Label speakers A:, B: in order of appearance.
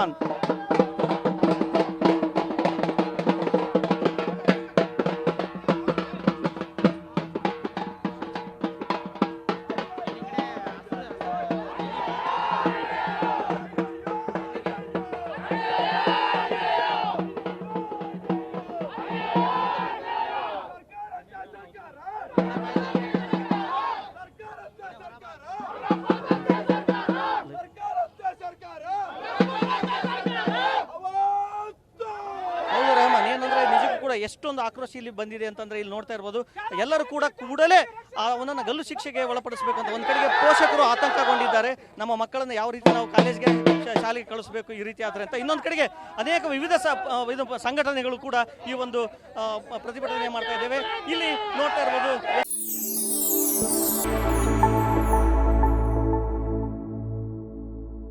A: পান। ಕೂಡ ಎಷ್ಟೊಂದು ಆಕ್ರೋಶ ಇಲ್ಲಿ ಬಂದಿದೆ ಅಂತಂದ್ರೆ ಇಲ್ಲಿ ನೋಡ್ತಾ ಇರ್ಬೋದು. ಎಲ್ಲರೂ ಕೂಡ ಕೂಡಲೇ ಅವನನ್ನು ಗಲ್ಲು ಶಿಕ್ಷೆಗೆ ಒಳಪಡಿಸಬೇಕು ಅಂತ ಒಂದ್ ಕಡೆಗೆ ಪೋಷಕರು ಆತಂಕಗೊಂಡಿದ್ದಾರೆ. ನಮ್ಮ ಮಕ್ಕಳನ್ನ ಯಾವ ರೀತಿ ನಾವು ಕಾಲೇಜ್ಗೆ ಶಾಲೆಗೆ ಕಳಿಸಬೇಕು ಈ ರೀತಿ ಆದ್ರೆ ಅಂತ. ಇನ್ನೊಂದು ಕಡೆಗೆ ಅನೇಕ ವಿವಿಧ ಸಂಘಟನೆಗಳು ಕೂಡ ಈ ಒಂದು ಪ್ರತಿಭಟನೆ ಮಾಡ್ತಾ ಇದ್ದೇವೆ. ಇಲ್ಲಿ ನೋಡ್ತಾ ಇರ್ಬೋದು